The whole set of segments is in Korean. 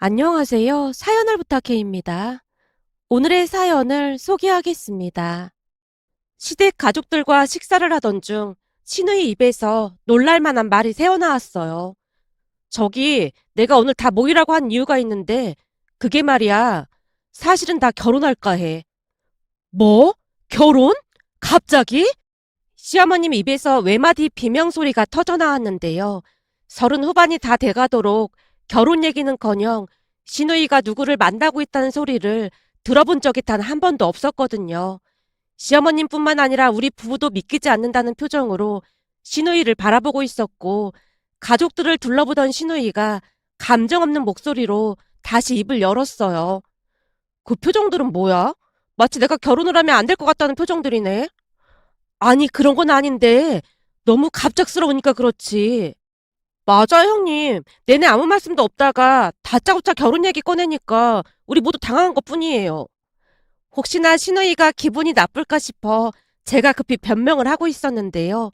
안녕하세요. 사연을 부탁해입니다. 오늘의 사연을 소개하겠습니다. 시댁 가족들과 식사를 하던 중 신우의 입에서 놀랄만한 말이 새어나왔어요. 저기 내가 오늘 다 모이라고 한 이유가 있는데 그게 말이야. 사실은 다 결혼할까 해. 뭐? 결혼? 갑자기? 시어머님 입에서 외마디 비명 소리가 터져 나왔는데요. 서른 후반이 다 돼가도록 결혼 얘기는커녕 시누이가 누구를 만나고 있다는 소리를 들어본 적이 단 한 번도 없었거든요. 시어머님뿐만 아니라 우리 부부도 믿기지 않는다는 표정으로 시누이를 바라보고 있었고 가족들을 둘러보던 시누이가 감정 없는 목소리로 다시 입을 열었어요. 그 표정들은 뭐야? 마치 내가 결혼을 하면 안 될 것 같다는 표정들이네. 아니, 그런 건 아닌데 너무 갑작스러우니까 그렇지. 맞아, 형님. 내내 아무 말씀도 없다가 다짜고짜 결혼 얘기 꺼내니까 우리 모두 당황한 것 뿐이에요. 혹시나 신우이가 기분이 나쁠까 싶어 제가 급히 변명을 하고 있었는데요.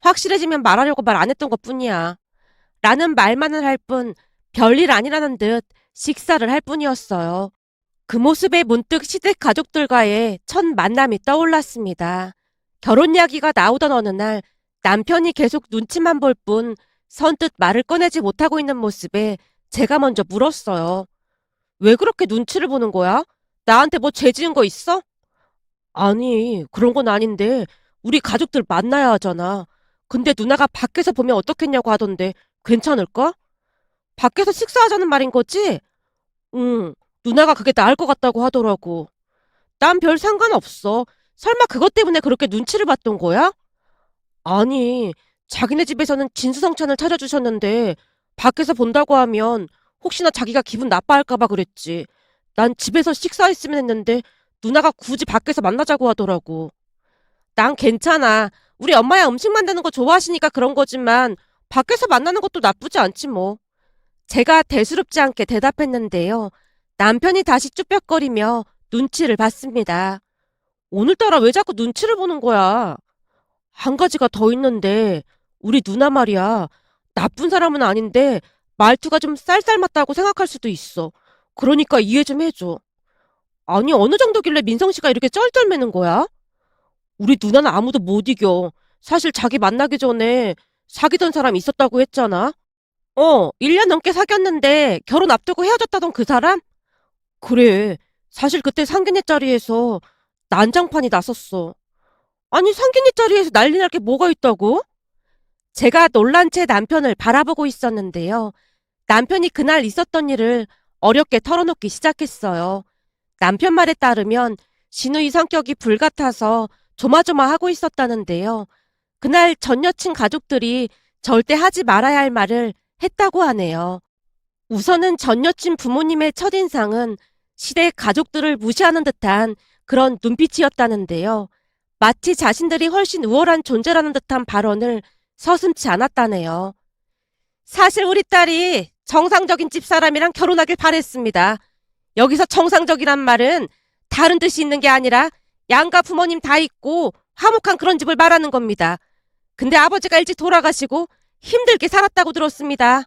확실해지면 말하려고 말 안 했던 것 뿐이야. 라는 말만을 할 뿐 별일 아니라는 듯 식사를 할 뿐이었어요. 그 모습에 문득 시댁 가족들과의 첫 만남이 떠올랐습니다. 결혼 이야기가 나오던 어느 날 남편이 계속 눈치만 볼 뿐 선뜻 말을 꺼내지 못하고 있는 모습에 제가 먼저 물었어요. 왜 그렇게 눈치를 보는 거야? 나한테 뭐 죄 지은 거 있어? 아니, 그런 건 아닌데 우리 가족들 만나야 하잖아. 근데 누나가 밖에서 보면 어떻겠냐고 하던데 괜찮을까? 밖에서 식사하자는 말인 거지? 응, 누나가 그게 나을 것 같다고 하더라고. 난 별 상관없어. 설마 그것 때문에 그렇게 눈치를 봤던 거야? 아니, 자기네 집에서는 진수성찬을 차려주셨는데 밖에서 본다고 하면 혹시나 자기가 기분 나빠할까봐 그랬지. 난 집에서 식사했으면 했는데 누나가 굳이 밖에서 만나자고 하더라고. 난 괜찮아. 우리 엄마야 음식 만드는 거 좋아하시니까 그런 거지만 밖에서 만나는 것도 나쁘지 않지 뭐. 제가 대수롭지 않게 대답했는데요. 남편이 다시 쭈뼛거리며 눈치를 봤습니다. 오늘따라 왜 자꾸 눈치를 보는 거야? 한 가지가 더 있는데 우리 누나 말이야. 나쁜 사람은 아닌데 말투가 좀 쌀쌀맞다고 생각할 수도 있어. 그러니까 이해 좀 해줘. 아니 어느 정도길래 민성 씨가 이렇게 쩔쩔매는 거야? 우리 누나는 아무도 못 이겨. 사실 자기 만나기 전에 사귀던 사람 있었다고 했잖아. 어, 1년 넘게 사귀었는데 결혼 앞두고 헤어졌다던 그 사람? 그래. 사실 그때 상견례 자리에서 난장판이 났었어. 아니 상견례 자리에서 난리 날 게 뭐가 있다고? 제가 놀란 채 남편을 바라보고 있었는데요. 남편이 그날 있었던 일을 어렵게 털어놓기 시작했어요. 남편 말에 따르면 진우이 성격이 불같아서 조마조마하고 있었다는데요. 그날 전 여친 가족들이 절대 하지 말아야 할 말을 했다고 하네요. 우선은 전 여친 부모님의 첫인상은 시댁 가족들을 무시하는 듯한 그런 눈빛이었다는데요. 마치 자신들이 훨씬 우월한 존재라는 듯한 발언을 서슴지 않았다네요. 사실 우리 딸이 정상적인 집사람이랑 결혼하길 바랬습니다. 여기서 정상적이란 말은 다른 뜻이 있는 게 아니라 양가 부모님 다 있고 화목한 그런 집을 말하는 겁니다. 근데 아버지가 일찍 돌아가시고 힘들게 살았다고 들었습니다.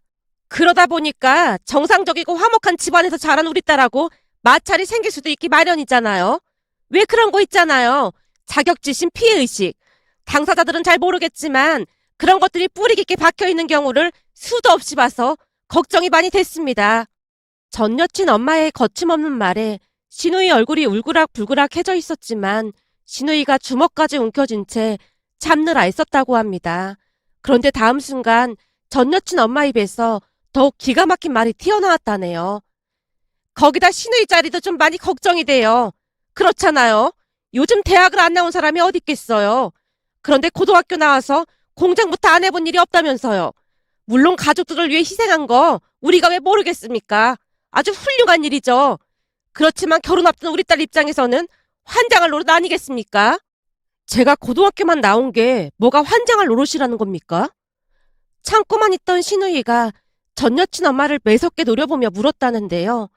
그러다 보니까 정상적이고 화목한 집안에서 자란 우리 딸하고 마찰이 생길 수도 있기 마련이잖아요. 왜 그런 거 있잖아요. 자격지심 피해의식. 당사자들은 잘 모르겠지만 그런 것들이 뿌리 깊게 박혀 있는 경우를 수도 없이 봐서 걱정이 많이 됐습니다. 전 여친 엄마의 거침없는 말에 신우이 얼굴이 울그락불그락해져 있었지만 신우이가 주먹까지 움켜쥔 채 참느라 애썼다고 합니다. 그런데 다음 순간 전 여친 엄마 입에서 더욱 기가 막힌 말이 튀어나왔다네요. 거기다 신우이 자리도 좀 많이 걱정이 돼요. 그렇잖아요. 요즘 대학을 안 나온 사람이 어디 있겠어요. 그런데 고등학교 나와서 공장부터 안 해본 일이 없다면서요. 물론 가족들을 위해 희생한 거 우리가 왜 모르겠습니까? 아주 훌륭한 일이죠. 그렇지만 결혼 앞둔 우리 딸 입장에서는 환장할 노릇 아니겠습니까? 제가 고등학교만 나온 게 뭐가 환장할 노릇이라는 겁니까? 참고만 있던 신우이가 전 여친 엄마를 매섭게 노려보며 물었다는데요.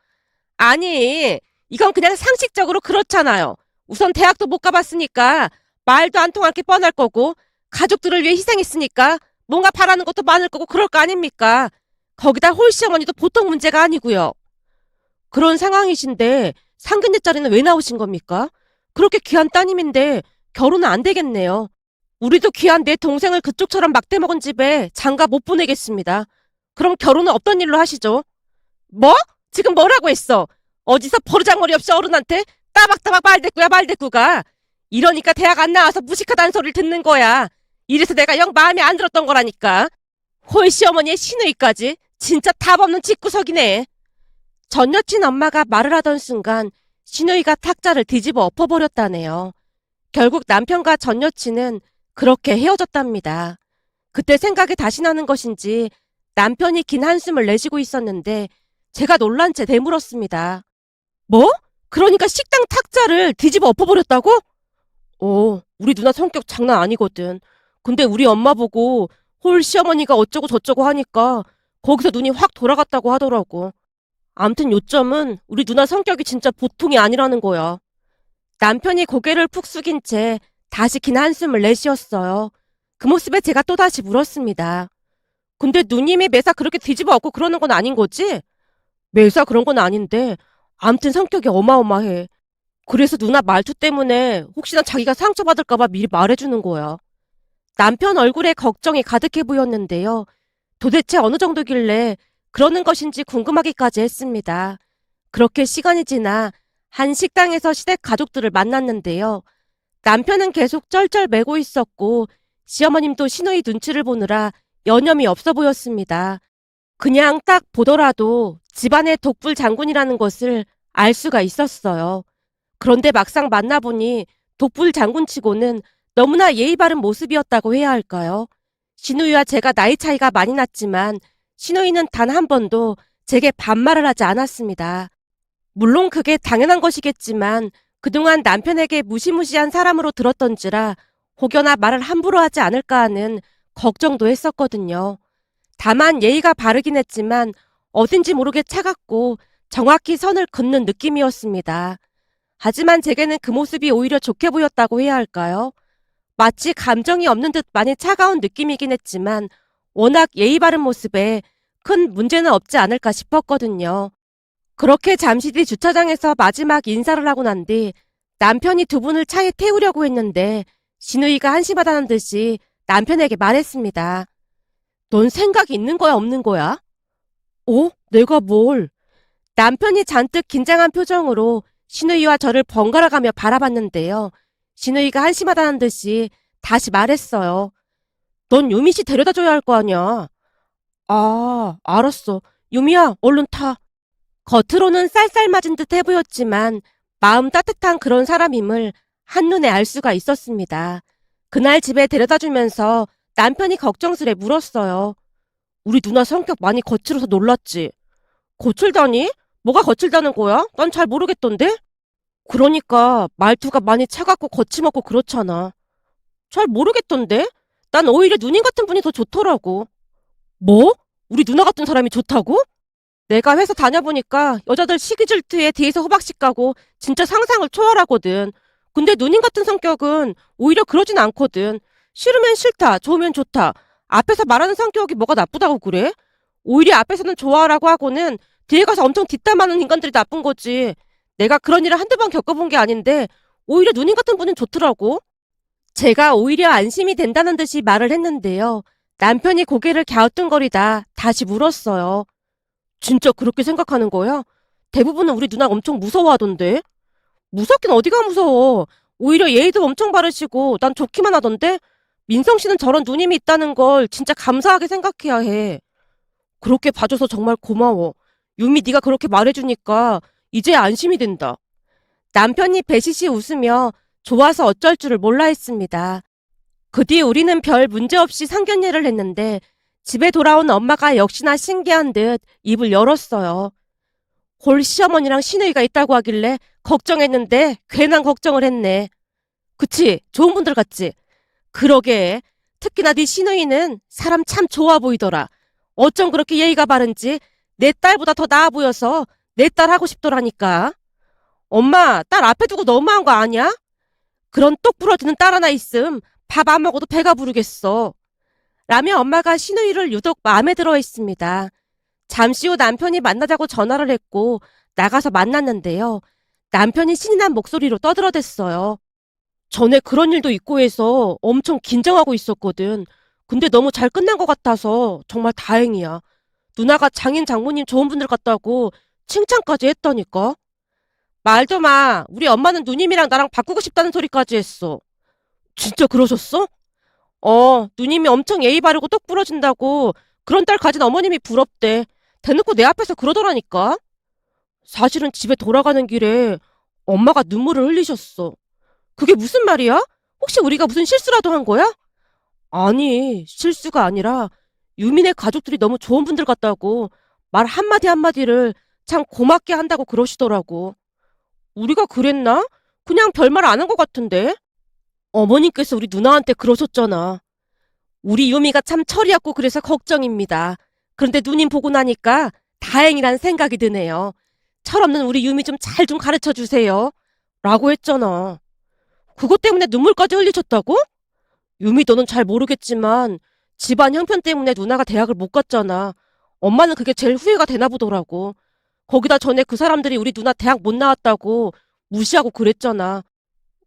아니, 이건 그냥 상식적으로 그렇잖아요. 우선 대학도 못 가봤으니까 말도 안 통할 게 뻔할 거고 가족들을 위해 희생했으니까 뭔가 바라는 것도 많을 거고 그럴 거 아닙니까? 거기다 홀씨 어머니도 보통 문제가 아니고요. 그런 상황이신데 상견례 자리는 왜 나오신 겁니까? 그렇게 귀한 따님인데 결혼은 안 되겠네요. 우리도 귀한 내 동생을 그쪽처럼 막대 먹은 집에 장가 못 보내겠습니다. 그럼 결혼은 없던 일로 하시죠. 뭐? 지금 뭐라고 했어? 어디서 버르장머리 없이 어른한테 따박따박 말대꾸야 말대꾸가. 이러니까 대학 안 나와서 무식하다는 소리를 듣는 거야. 이래서 내가 영 마음에 안 들었던 거라니까. 홀 시어머니의 시누이까지 진짜 답 없는 집구석이네. 전 여친 엄마가 말을 하던 순간 시누이가 탁자를 뒤집어 엎어버렸다네요. 결국 남편과 전 여친은 그렇게 헤어졌답니다. 그때 생각이 다시 나는 것인지 남편이 긴 한숨을 내쉬고 있었는데 제가 놀란 채 되물었습니다. 뭐? 그러니까 식당 탁자를 뒤집어 엎어버렸다고? 어, 우리 누나 성격 장난 아니거든. 근데 우리 엄마 보고 홀 시어머니가 어쩌고 저쩌고 하니까 거기서 눈이 확 돌아갔다고 하더라고. 암튼 요점은 우리 누나 성격이 진짜 보통이 아니라는 거야. 남편이 고개를 푹 숙인 채 다시 긴 한숨을 내쉬었어요. 그 모습에 제가 또다시 물었습니다. 근데 누님이 매사 그렇게 뒤집어 엎고 그러는 건 아닌 거지? 매사 그런 건 아닌데 암튼 성격이 어마어마해. 그래서 누나 말투 때문에 혹시나 자기가 상처받을까봐 미리 말해주는 거야. 남편 얼굴에 걱정이 가득해 보였는데요. 도대체 어느 정도길래 그러는 것인지 궁금하기까지 했습니다. 그렇게 시간이 지나 한 식당에서 시댁 가족들을 만났는데요. 남편은 계속 쩔쩔 매고 있었고 시어머님도 시누이 눈치를 보느라 여념이 없어 보였습니다. 그냥 딱 보더라도 집안의 독불 장군이라는 것을 알 수가 있었어요. 그런데 막상 만나보니 독불 장군치고는 너무나 예의 바른 모습이었다고 해야 할까요? 신우이와 제가 나이 차이가 많이 났지만 신우이는 단 한 번도 제게 반말을 하지 않았습니다. 물론 그게 당연한 것이겠지만 그동안 남편에게 무시무시한 사람으로 들었던지라 혹여나 말을 함부로 하지 않을까 하는 걱정도 했었거든요. 다만 예의가 바르긴 했지만 어딘지 모르게 차갑고 정확히 선을 긋는 느낌이었습니다. 하지만 제게는 그 모습이 오히려 좋게 보였다고 해야 할까요? 마치 감정이 없는 듯 많이 차가운 느낌이긴 했지만 워낙 예의 바른 모습에 큰 문제는 없지 않을까 싶었거든요. 그렇게 잠시 뒤 주차장에서 마지막 인사를 하고 난 뒤 남편이 두 분을 차에 태우려고 했는데 신우이가 한심하다는 듯이 남편에게 말했습니다. 넌 생각이 있는 거야 없는 거야? 어? 내가 뭘? 남편이 잔뜩 긴장한 표정으로 신우이와 저를 번갈아 가며 바라봤는데요. 신우이가 한심하다는 듯이 다시 말했어요. 넌 유미 씨 데려다 줘야 할 거 아니야. 아, 알았어. 유미야, 얼른 타. 겉으로는 쌀쌀 맞은 듯 해 보였지만 마음 따뜻한 그런 사람임을 한눈에 알 수가 있었습니다. 그날 집에 데려다 주면서 남편이 걱정스레 물었어요. 우리 누나 성격 많이 거칠어서 놀랐지? 거칠다니? 뭐가 거칠다는 거야? 난 잘 모르겠던데? 그러니까 말투가 많이 차갑고 거침없고 그렇잖아. 잘 모르겠던데? 난 오히려 누님 같은 분이 더 좋더라고. 뭐? 우리 누나 같은 사람이 좋다고? 내가 회사 다녀보니까 여자들 시기 질투에 뒤에서 호박씩 가고 진짜 상상을 초월하거든. 근데 누님 같은 성격은 오히려 그러진 않거든. 싫으면 싫다, 좋으면 좋다. 앞에서 말하는 성격이 뭐가 나쁘다고 그래? 오히려 앞에서는 좋아라고 하고는 뒤에 가서 엄청 뒷담하는 인간들이 나쁜 거지. 내가 그런 일을 한두 번 겪어본 게 아닌데 오히려 누님 같은 분은 좋더라고. 제가 오히려 안심이 된다는 듯이 말을 했는데요. 남편이 고개를 갸우뚱거리다 다시 물었어요. 진짜 그렇게 생각하는 거야? 대부분은 우리 누나 엄청 무서워하던데. 무섭긴 어디가 무서워. 오히려 예의도 엄청 바르시고 난 좋기만 하던데. 민성 씨는 저런 누님이 있다는 걸 진짜 감사하게 생각해야 해. 그렇게 봐줘서 정말 고마워. 유미 네가 그렇게 말해주니까 이제 안심이 된다. 남편이 배시시 웃으며 좋아서 어쩔 줄을 몰라 했습니다. 그 뒤 우리는 별 문제 없이 상견례를 했는데 집에 돌아온 엄마가 역시나 신기한 듯 입을 열었어요. 홀 시어머니랑 시누이가 있다고 하길래 걱정했는데 괜한 걱정을 했네. 그치? 좋은 분들 같지? 그러게. 특히나 네 시누이는 사람 참 좋아 보이더라. 어쩜 그렇게 예의가 바른지 내 딸보다 더 나아 보여서 내 딸 하고 싶더라니까. 엄마, 딸 앞에 두고 너무한 거 아니야? 그런 똑 부러지는 딸 하나 있음 밥 안 먹어도 배가 부르겠어. 라며 엄마가 신우이를 유독 마음에 들어 했습니다. 잠시 후 남편이 만나자고 전화를 했고 나가서 만났는데요. 남편이 신이 난 목소리로 떠들어댔어요. 전에 그런 일도 있고 해서 엄청 긴장하고 있었거든. 근데 너무 잘 끝난 것 같아서 정말 다행이야. 누나가 장인 장모님 좋은 분들 같다고 칭찬까지 했다니까. 말도 마. 우리 엄마는 누님이랑 나랑 바꾸고 싶다는 소리까지 했어. 진짜 그러셨어? 어, 누님이 엄청 예의 바르고 똑 부러진다고 그런 딸 가진 어머님이 부럽대. 대놓고 내 앞에서 그러더라니까. 사실은 집에 돌아가는 길에 엄마가 눈물을 흘리셨어. 그게 무슨 말이야? 혹시 우리가 무슨 실수라도 한 거야? 아니, 실수가 아니라 유민의 가족들이 너무 좋은 분들 같다고 말 한마디 한마디를 참 고맙게 한다고 그러시더라고. 우리가 그랬나? 그냥 별말 안 한 것 같은데? 어머님께서 우리 누나한테 그러셨잖아. 우리 유미가 참 철이었고 그래서 걱정입니다. 그런데 누님 보고 나니까 다행이란 생각이 드네요. 철없는 우리 유미 좀 잘좀 가르쳐 주세요. 라고 했잖아. 그것 때문에 눈물까지 흘리셨다고? 유미 너는 잘 모르겠지만 집안 형편 때문에 누나가 대학을 못 갔잖아. 엄마는 그게 제일 후회가 되나 보더라고. 거기다 전에 그 사람들이 우리 누나 대학 못 나왔다고 무시하고 그랬잖아.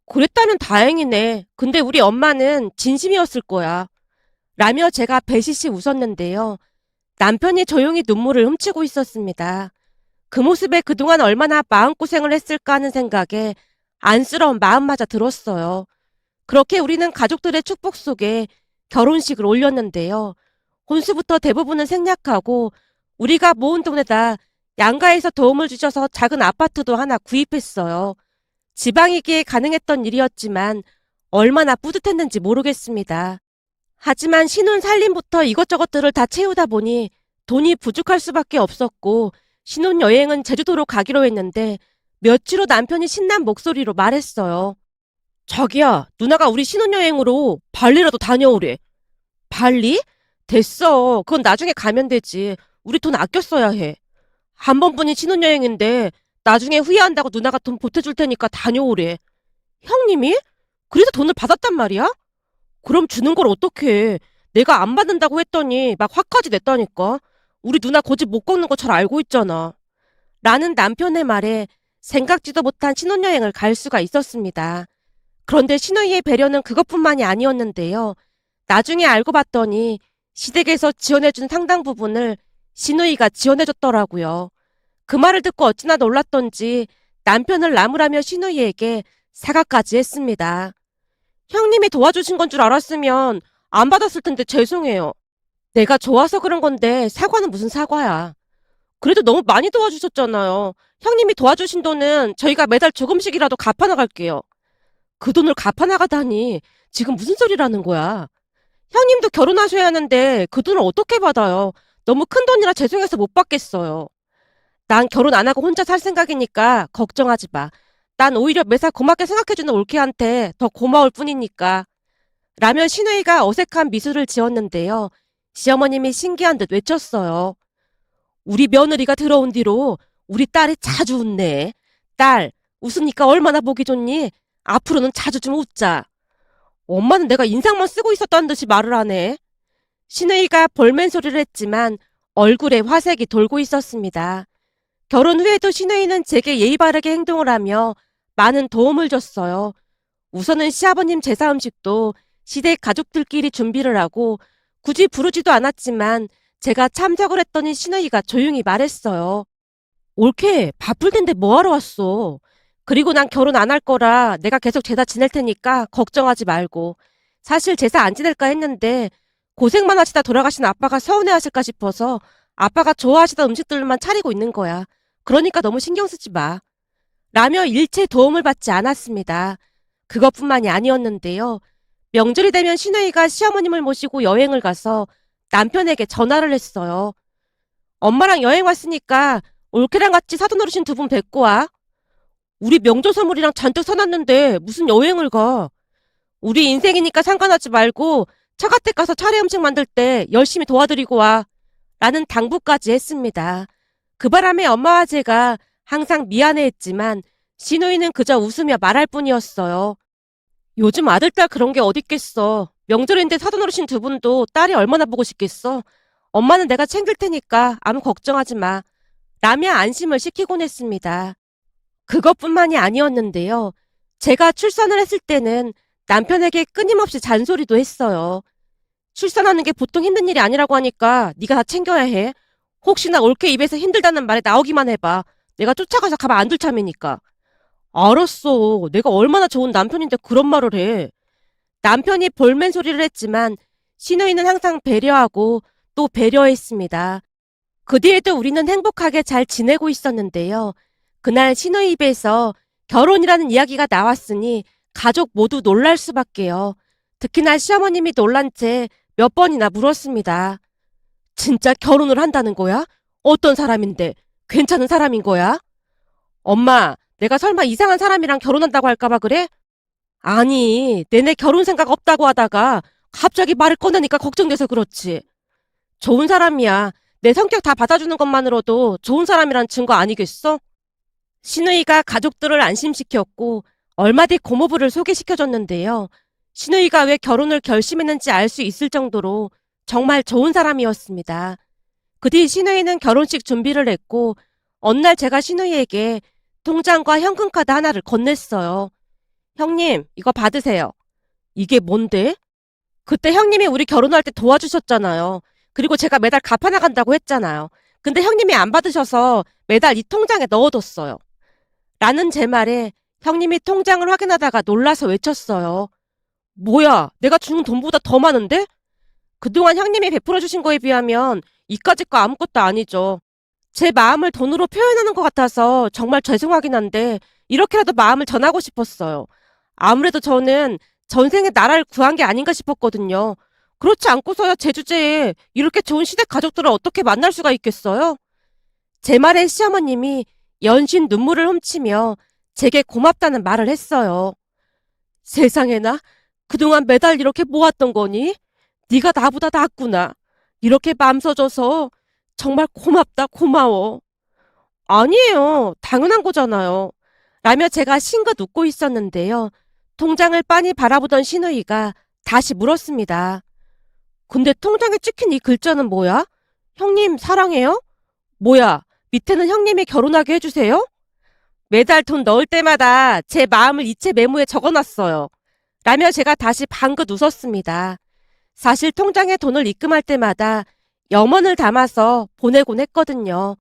그랬다면 다행이네. 근데 우리 엄마는 진심이었을 거야. 라며 제가 배시시 웃었는데요. 남편이 조용히 눈물을 훔치고 있었습니다. 그 모습에 그동안 얼마나 마음고생을 했을까 하는 생각에 안쓰러운 마음마저 들었어요. 그렇게 우리는 가족들의 축복 속에 결혼식을 올렸는데요. 혼수부터 대부분은 생략하고 우리가 모은 돈에다 양가에서 도움을 주셔서 작은 아파트도 하나 구입했어요. 지방이기에 가능했던 일이었지만 얼마나 뿌듯했는지 모르겠습니다. 하지만 신혼 살림부터 이것저것들을 다 채우다 보니 돈이 부족할 수밖에 없었고 신혼 여행은 제주도로 가기로 했는데 며칠 후 남편이 신난 목소리로 말했어요. 자기야, 누나가 우리 신혼여행으로 발리라도 다녀오래. 발리? 됐어. 그건 나중에 가면 되지. 우리 돈 아껴 써야 해. 한 번뿐인 신혼여행인데 나중에 후회한다고 누나가 돈 보태줄 테니까 다녀오래. 형님이? 그래서 돈을 받았단 말이야? 그럼 주는 걸 어떡해. 내가 안 받는다고 했더니 막 화까지 냈다니까. 우리 누나 고집 못 꺾는 거 잘 알고 있잖아. 라는 남편의 말에 생각지도 못한 신혼여행을 갈 수가 있었습니다. 그런데 신우이의 배려는 그것뿐만이 아니었는데요. 나중에 알고 봤더니 시댁에서 지원해준 상당 부분을 신우이가 지원해줬더라고요. 그 말을 듣고 어찌나 놀랐던지 남편을 나무라며 신우이에게 사과까지 했습니다. 형님이 도와주신 건 줄 알았으면 안 받았을 텐데 죄송해요. 내가 좋아서 그런 건데 사과는 무슨 사과야. 그래도 너무 많이 도와주셨잖아요. 형님이 도와주신 돈은 저희가 매달 조금씩이라도 갚아 나갈게요. 그 돈을 갚아나가다니 지금 무슨 소리라는 거야. 형님도 결혼하셔야 하는데 그 돈을 어떻게 받아요? 너무 큰 돈이라 죄송해서 못 받겠어요. 난 결혼 안 하고 혼자 살 생각이니까 걱정하지 마. 난 오히려 매사 고맙게 생각해주는 올케한테 더 고마울 뿐이니까. 라며 신우이가 어색한 미소를 지었는데요. 시어머님이 신기한 듯 외쳤어요. 우리 며느리가 들어온 뒤로 우리 딸이 자주 웃네. 딸, 웃으니까 얼마나 보기 좋니? 앞으로는 자주 좀 웃자. 엄마는 내가 인상만 쓰고 있었다는 듯이 말을 하네. 신우이가 볼멘 소리를 했지만 얼굴에 화색이 돌고 있었습니다. 결혼 후에도 신우이는 제게 예의 바르게 행동을 하며 많은 도움을 줬어요. 우선은 시아버님 제사 음식도 시댁 가족들끼리 준비를 하고 굳이 부르지도 않았지만 제가 참석을 했더니 신우이가 조용히 말했어요. 옳게 바쁠 텐데 뭐하러 왔어? 그리고 난 결혼 안 할 거라 내가 계속 제사 지낼 테니까 걱정하지 말고. 사실 제사 안 지낼까 했는데 고생만 하시다 돌아가신 아빠가 서운해 하실까 싶어서 아빠가 좋아하시던 음식들만 차리고 있는 거야. 그러니까 너무 신경 쓰지 마. 라며 일체 도움을 받지 않았습니다. 그것뿐만이 아니었는데요. 명절이 되면 신우이가 시어머님을 모시고 여행을 가서 남편에게 전화를 했어요. 엄마랑 여행 왔으니까 올케랑 같이 사돈 어르신 두 분 뵙고 와. 우리 명절 선물이랑 잔뜩 사놨는데 무슨 여행을 가. 우리 인생이니까 상관하지 말고 처갓댁 가서 차례 음식 만들 때 열심히 도와드리고 와. 라는 당부까지 했습니다. 그 바람에 엄마와 제가 항상 미안해했지만 신우이는 그저 웃으며 말할 뿐이었어요. 요즘 아들 딸 그런 게 어딨겠어. 명절인데 사돈 어르신 두 분도 딸이 얼마나 보고 싶겠어. 엄마는 내가 챙길 테니까 아무 걱정하지 마. 라며 안심을 시키곤 했습니다. 그것뿐만이 아니었는데요. 제가 출산을 했을 때는 남편에게 끊임없이 잔소리도 했어요. 출산하는 게 보통 힘든 일이 아니라고 하니까 네가 다 챙겨야 해. 혹시나 옳게 입에서 힘들다는 말이 나오기만 해봐. 내가 쫓아가서 가만 안 둘 참이니까. 알았어. 내가 얼마나 좋은 남편인데 그런 말을 해. 남편이 볼멘 소리를 했지만 신우이는 항상 배려하고 또 배려했습니다. 그 뒤에도 우리는 행복하게 잘 지내고 있었는데요. 그날 신우이 입에서 결혼이라는 이야기가 나왔으니 가족 모두 놀랄 수밖에요. 특히나 시어머님이 놀란 채 몇 번이나 물었습니다. 진짜 결혼을 한다는 거야? 어떤 사람인데? 괜찮은 사람인 거야? 엄마, 내가 설마 이상한 사람이랑 결혼한다고 할까봐 그래? 아니, 내내 결혼 생각 없다고 하다가 갑자기 말을 꺼내니까 걱정돼서 그렇지. 좋은 사람이야. 내 성격 다 받아주는 것만으로도 좋은 사람이란 증거 아니겠어? 신우이가 가족들을 안심시켰고 얼마 뒤 고모부를 소개시켜줬는데요. 신우이가 왜 결혼을 결심했는지 알 수 있을 정도로 정말 좋은 사람이었습니다. 그 뒤 신우이는 결혼식 준비를 했고 어느 날 제가 신우이에게 통장과 현금카드 하나를 건넸어요. 형님, 이거 받으세요. 이게 뭔데? 그때 형님이 우리 결혼할 때 도와주셨잖아요. 그리고 제가 매달 갚아나간다고 했잖아요. 근데 형님이 안 받으셔서 매달 이 통장에 넣어뒀어요. 라는 제 말에 형님이 통장을 확인하다가 놀라서 외쳤어요. 뭐야, 내가 주는 돈보다 더 많은데? 그동안 형님이 베풀어 주신 거에 비하면 이까짓 거 아무것도 아니죠. 제 마음을 돈으로 표현하는 것 같아서 정말 죄송하긴 한데 이렇게라도 마음을 전하고 싶었어요. 아무래도 저는 전생에 나라를 구한 게 아닌가 싶었거든요. 그렇지 않고서야 제 주제에 이렇게 좋은 시댁 가족들을 어떻게 만날 수가 있겠어요? 제 말에 시어머님이 연신 눈물을 훔치며 제게 고맙다는 말을 했어요. 세상에나 그동안 매달 이렇게 모았던 거니? 네가 나보다 낫구나. 이렇게 맘 써줘서 정말 고맙다 고마워. 아니에요. 당연한 거잖아요. 라며 제가 싱긋 웃고 있었는데요. 통장을 빤히 바라보던 신우이가 다시 물었습니다. 근데 통장에 찍힌 이 글자는 뭐야? 형님 사랑해요? 뭐야? 밑에는 형님이 결혼하게 해주세요? 매달 돈 넣을 때마다 제 마음을 이체 메모에 적어놨어요. 라며 제가 다시 방긋 웃었습니다. 사실 통장에 돈을 입금할 때마다 염원을 담아서 보내곤 했거든요.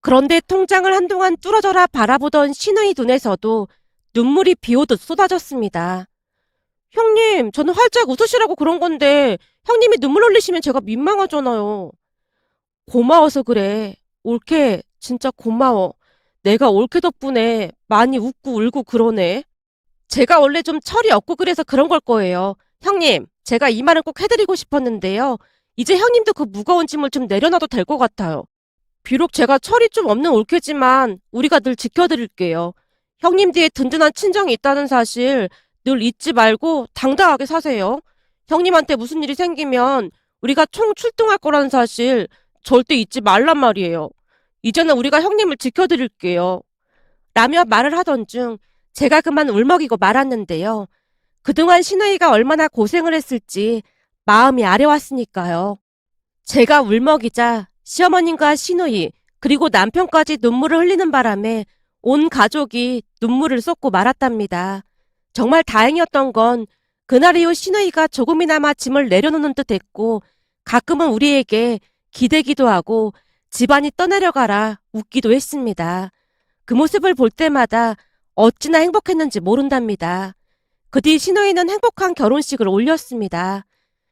그런데 통장을 한동안 뚫어져라 바라보던 신우이 눈에서도 눈물이 비오듯 쏟아졌습니다. 형님, 저는 활짝 웃으시라고 그런 건데 형님이 눈물 흘리시면 제가 민망하잖아요. 고마워서 그래. 올케, 진짜 고마워. 내가 올케 덕분에 많이 웃고 울고 그러네. 제가 원래 좀 철이 없고 그래서 그런 걸 거예요. 형님, 제가 이 말은 꼭 해드리고 싶었는데요. 이제 형님도 그 무거운 짐을 좀 내려놔도 될 것 같아요. 비록 제가 철이 좀 없는 올케지만 우리가 늘 지켜드릴게요. 형님 뒤에 든든한 친정이 있다는 사실 늘 잊지 말고 당당하게 사세요. 형님한테 무슨 일이 생기면 우리가 총 출동할 거라는 사실 절대 잊지 말란 말이에요. 이제는 우리가 형님을 지켜드릴게요. 라며 말을 하던 중 제가 그만 울먹이고 말았는데요. 그동안 신우이가 얼마나 고생을 했을지 마음이 아려왔으니까요. 제가 울먹이자 시어머님과 신우이 그리고 남편까지 눈물을 흘리는 바람에 온 가족이 눈물을 쏟고 말았답니다. 정말 다행이었던 건 그날 이후 신우이가 조금이나마 짐을 내려놓는 듯 했고 가끔은 우리에게 기대기도 하고 집안이 떠내려가라 웃기도 했습니다. 그 모습을 볼 때마다 어찌나 행복했는지 모른답니다. 그 뒤 신우이는 행복한 결혼식을 올렸습니다.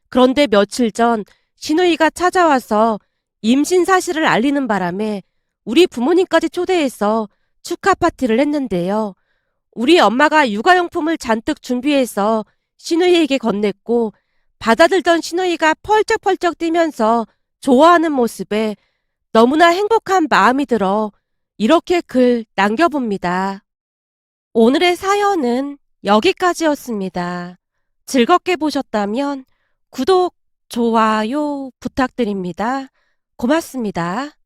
그런데 며칠 전 신우이가 찾아와서 임신 사실을 알리는 바람에 우리 부모님까지 초대해서 축하 파티를 했는데요. 우리 엄마가 육아용품을 잔뜩 준비해서 신우이에게 건넸고 받아들던 신우이가 펄쩍펄쩍 뛰면서 좋아하는 모습에 너무나 행복한 마음이 들어 이렇게 글 남겨봅니다. 오늘의 사연은 여기까지였습니다. 즐겁게 보셨다면 구독, 좋아요 부탁드립니다. 고맙습니다.